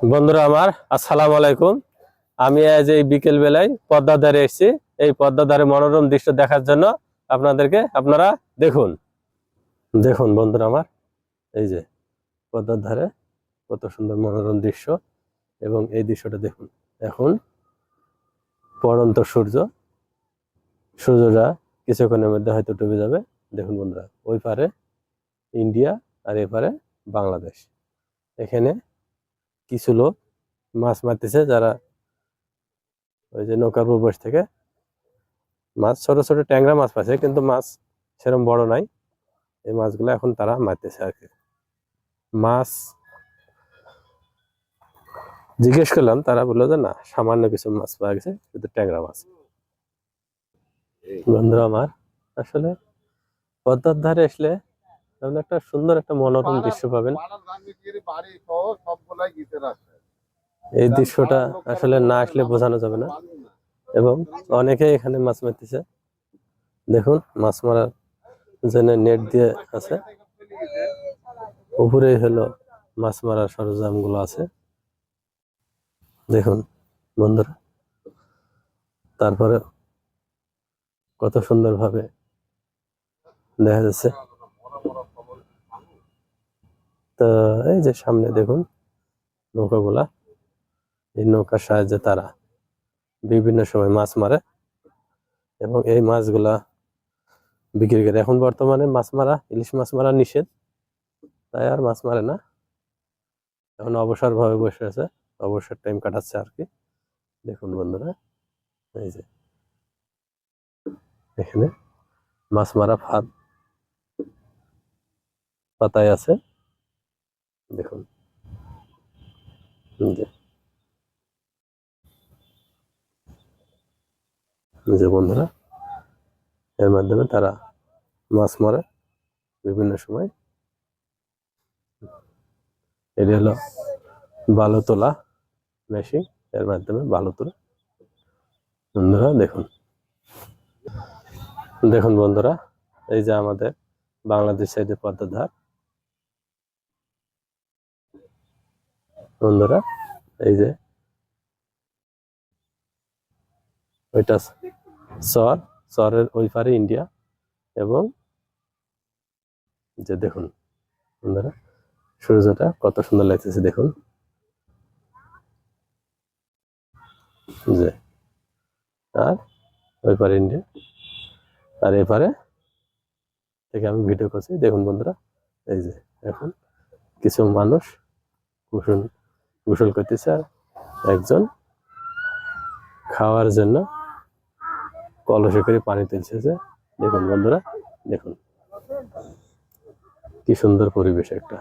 বন্ধুরা আমার, আসসালামু আলাইকুম। আমি আজ এই বিকেল বেলায় পদ্মা ধারে এসেছি। এই পদ্মা ধারে মনোরম দৃশ্য দেখার জন্য আপনাদেরকে আপনারা দেখুন। দেখুন বন্ধুরা আমার, এই যে পদ্মার ধারে কত সুন্দর মনোরম দৃশ্য এবং এই দৃশ্যটা দেখুন। এখন পড়ন্ত সূর্য, সূর্যটা কিছুক্ষণের মধ্যে হয়তো ডুবে যাবে। দেখুন বন্ধুরা, ওই পারে ইন্ডিয়া আর এপারে বাংলাদেশ। এখানে কিছু লোক মাছ মারতেছে যারা ওই যে নৌকার উপর বসে থেকে। মাছ, ছোট ছোট ট্যাংরা মাছ পাচ্ছে, কিন্তু মাছ সেরকম বড় নাই। এই মাছগুলো এখন তারা মারতেছে আর কি। মাছ জিজ্ঞেস করলাম, তারা বলল যে, না, সামান্য কিছু মাছ পাওয়া গেছে, শুধু ট্যাংরা মাছ। বন্ধুরা আমার, আসলে পদ্মার ধারে আসলে আপনি একটা সুন্দর একটা মনোরম দৃশ্য পাবেন। এই দৃশ্যটা আসলে না আসলে বোঝানো যাবে না। এবং অনেকে এখানে মাছ মারতেছে। দেখুন মাছ মারার জন্য নেট দিয়ে আছে। উপরে হলো মাছ মারার সরঞ্জামগুলো আছে। দেখুন বন্ধুরা তারপরে কত সুন্দর ভাবে দেখা যাচ্ছে। এই যে সামনে দেখুন, নৌকাগুলা। এই নৌকার সাহায্যে তারা বিভিন্ন সময় মাছ মারে এবং এই মাছগুলা বিক্রি করে। এখন বর্তমানে মাছ মারা, ইলিশ মাছ মারা নিষেধ, তাই আর মাছ মারে না। এখন অবসর ভাবে বসে আছে, অবসর টাইম কাটাচ্ছে আর কি। দেখুন বন্ধুরা, এই যে এখানে মাছ মারা ফাঁদ পাতায় আছে। দেখুন। যে। বন্ধুরা, এর মাধ্যমে তারা মাছ মারে বিভিন্ন সময়। এটি হলো বালু তোলা মেশিন, এর মাধ্যমে বালু তোলা বন্ধুরা, দেখুন। দেখুন বন্ধুরা, এই যে আমাদের বাংলাদেশ সাইডে পদ্মার ধার বন্ধুরা, এই যে ওইটা চর চরের ওই পারে ইন্ডিয়া এবং যে দেখুন বন্ধুরা, সূর্যটা কত সুন্দর লাগতেছে দেখুন। যে আর ওই পারে ইন্ডিয়া, আর এপারে থেকে আমি ভিডিও করছি। দেখুন বন্ধুরা, এই যে এখন কিছু মানুষ গোসল গোসল করতেছে আর একজন খাওয়ার জন্য কলসে করে পানি তুলছে যে, দেখুন বন্ধুরা, দেখুন। কি সুন্দর পরিবেশ একটা।